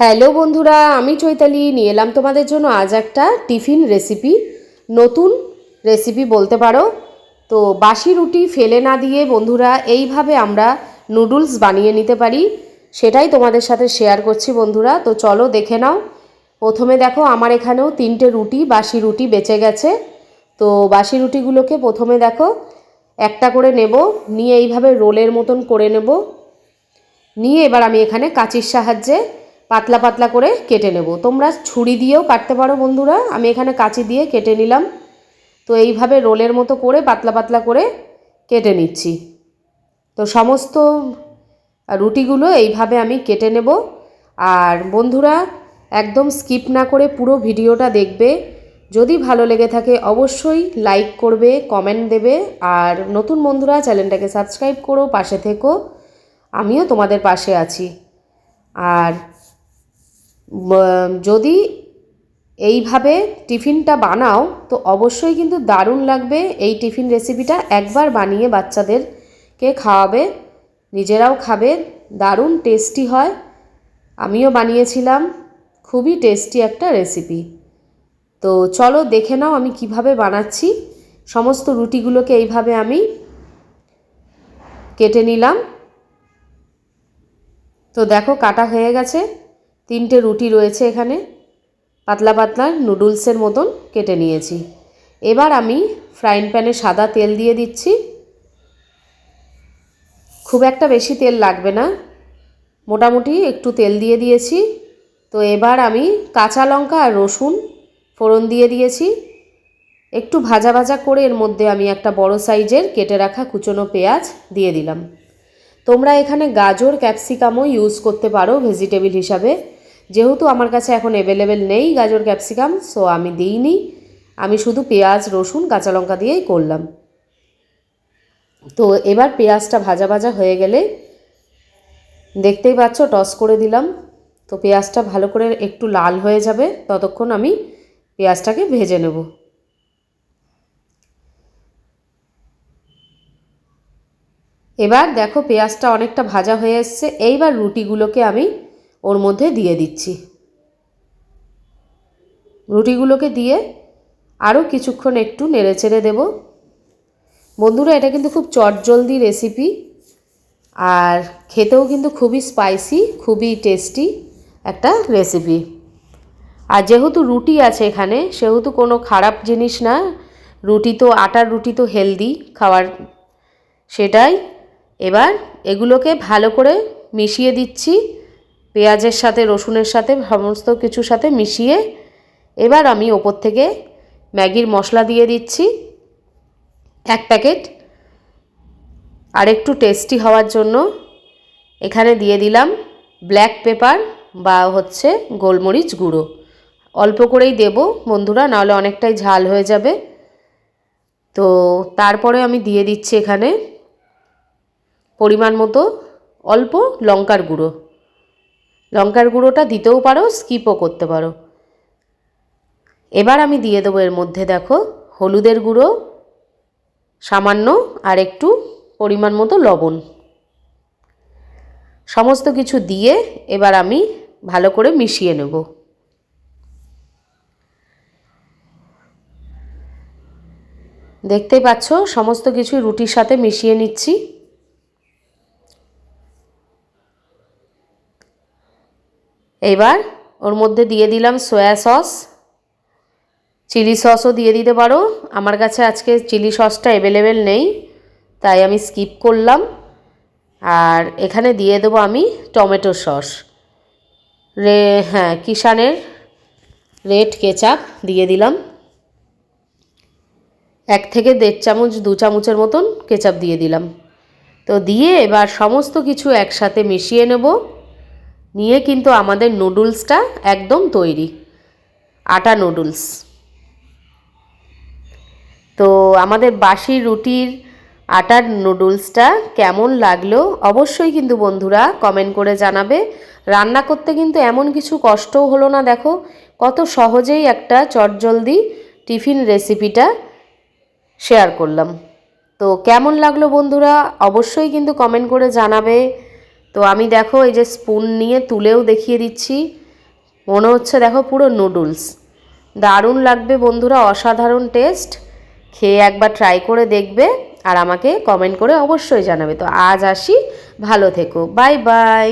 Hello বন্ধুরা, আমি চৈতালি। নিয়ে এলাম তোমাদের জন্য আজ একটা টিফিন রেসিপি নতুন রেসিপি বলতে পারো। তো বাসি রুটি ফেলে না দিয়ে বন্ধুরা, এইভাবে আমরা নুডলস বানিয়ে নিতে পারি। সেটাই তোমাদের সাথে শেয়ার করছি বন্ধুরা। তো চলো দেখে নাও। প্রথমে দেখো, আমার এখানেও তিনটে রুটি, বাসি রুটি বেঁচে গেছে। তো বাসি রুটিগুলোকে প্রথমে দেখো, একটা করে নেব। নিয়ে এইভাবে রোলের মতন করে নেব। নিয়ে এবার আমি এখানে কাঁচির সাহায্যে পাতলা পাতলা করে কেটে নেব। তোমরা ছুরি দিয়েও কাটতে পারো বন্ধুরা। আমি এখানে কাঁচি দিয়ে কেটে নিলাম। তো এইভাবে রোলের মতো করে পাতলা পাতলা করে কেটে নিচ্ছি। তো সমস্ত রুটিগুলো এইভাবে আমি কেটে নেব। আর বন্ধুরা, একদম স্কিপ না করে পুরো ভিডিওটা দেখবে। যদি ভালো লেগে থাকে, অবশ্যই লাইক করবে, কমেন্ট দেবে। আর নতুন বন্ধুরা, চ্যানেলটাকে সাবস্ক্রাইব করো, পাশে থেকো। আমিও তোমাদের পাশে আছি। আর যদি এইভাবে টিফিনটা বানাও, তো অবশ্যই কিন্তু দারুণ লাগবে এই টিফিন রেসিপিটা একবার বানিয়ে বাচ্চাদেরকে খাওয়াবে, নিজেরাও খাবে, দারুণ টেস্টি হয়। আমিও বানিয়েছিলাম, খুবই টেস্টি একটা রেসিপি তো চলো দেখে নাও আমি কীভাবে বানাচ্ছি। সমস্ত রুটিগুলোকে এইভাবে আমি কেটে নিলাম। তো দেখো কাটা হয়ে গেছে। তিনটে রুটি রয়েছে এখানে। পাতলা পাতলা নুডলসের মতন কেটে নিয়েছি। এবার আমি ফ্রাইং প্যানে সাদা তেল দিয়ে দিচ্ছি। খুব একটা বেশি তেল লাগবে না। মোটামুটি একটু তেল দিয়ে দিয়েছি। তো এবার আমি কাঁচা লঙ্কা আর রসুন ফোড়ন দিয়ে দিয়েছি। একটু ভাজা ভাজা করে এর মধ্যে আমি একটা বড় সাইজের কেটে রাখা কুচনো পেঁয়াজ দিয়ে দিলাম। তোমরা এখানে গাজর, ক্যাপসিকামও ইউজ করতে পারো ভেজিটেবল হিসাবে। যেহেতু আমার কাছে এখন অ্যাভেলেবেল নেই গাজর ক্যাপসিকাম সো আমি দিইনি। আমি শুধু পেঁয়াজ, রসুন, কাঁচা লঙ্কা দিয়েই করলাম। তো এবার পেঁয়াজটা ভাজা ভাজা হয়ে গেলে দেখতেই পাচ্ছ টস করে দিলাম। তো পেঁয়াজটা ভালো করে একটু লাল হয়ে যাবে, ততক্ষণ আমি পেঁয়াজটাকে ভেজে নেব। এবার দেখো পেঁয়াজটা অনেকটা ভাজা হয়ে এসছে, এইবার রুটিগুলোকে আমি ওর মধ্যে দিয়ে দিচ্ছি। রুটিগুলোকে দিয়ে আরও কিছুক্ষণ একটু নেড়ে চেড়ে দেবো। বন্ধুরা, এটা কিন্তু খুব চটজলদি রেসিপি আর খেতেও কিন্তু খুবই স্পাইসি খুবই টেস্টি একটা রেসিপি আর যেহেতু রুটি আছে এখানে, সেহেতু কোনো খারাপ জিনিস না, রুটি তো, আটার রুটি তো হেলদি খাওয়ার। সেটাই এবার এগুলোকে ভালো করে মিশিয়ে দিচ্ছি। পেঁয়াজের সাথে, রসুনের সাথে, সমস্ত কিছুর সাথে মিশিয়ে এবার আমি ওপর থেকে ম্যাগির মশলা দিয়ে দিচ্ছি। এক প্যাকেট। আর একটু টেস্টি হওয়ার জন্য এখানে দিয়ে দিলাম ব্ল্যাক পেপার বা হচ্ছে গোলমরিচ গুঁড়ো। অল্প করেই দেব বন্ধুরা, নাহলে অনেকটাই ঝাল হয়ে যাবে। তো তারপরে আমি দিয়ে দিচ্ছি এখানে পরিমাণ মতো অল্প লঙ্কার গুঁড়ো। লঙ্কার গুঁড়োটা দিতেও পারো স্কিপও করতে পারো। এবার আমি দিয়ে দেবো এর মধ্যে দেখো হলুদের গুঁড়ো, সামান্য আর একটু পরিমাণ মতো লবণ। সমস্ত কিছু দিয়ে এবার আমি ভালো করে মিশিয়ে নেব। দেখতেই পাচ্ছ, সমস্ত কিছু রুটির সাথে মিশিয়ে নিচ্ছি। এবার ওর মধ্যে দিয়ে দিলাম সয়া সস। চিলি সসও দিয়ে দিতে পারো। আমার কাছে আজকে চিলি সসটা অ্যাভেলেবেল নেই, তাই আমি স্কিপ করলাম। আর এখানে দিয়ে দেবো আমি টমেটো সস। রে হ্যাঁ কিষানের রেড কেচাপ দিয়ে দিলাম। এক থেকে দেড় চামচ, দু চামচের মতন কেচাপ দিয়ে দিলাম। তো দিয়ে এবার সমস্ত কিছু একসাথে মিশিয়ে নেব। নিয়ে কিন্তু আমাদের নুডলসটা একদম তৈরি। আটা নুডলস। তো আমাদের বাসি রুটির আটার নুডলসটা কেমন লাগল অবশ্যই কিন্তু বন্ধুরা কমেন্ট করে জানাবে। রান্না করতে কিন্তু এমন কিছু কষ্টও হলো না, দেখো। কত সহজেই একটা চটজলদি টিফিন রেসিপিটা শেয়ার করলাম। তো কেমন লাগল বন্ধুরা অবশ্যই কিন্তু কমেন্ট করে জানাবে। তো আমি দেখো এই যে স্পুন নিয়ে তুলেও দেখিয়ে দিচ্ছি। মনে হচ্ছে দেখো পুরো নুডলস দারুণ লাগবে বন্ধুরা, অসাধারণ টেস্ট খেয়ে একবার ট্রাই করে দেখবে আর আমাকে কমেন্ট করে অবশ্যই জানাবে। তো আজ আসি, ভালো থেকো। Bye bye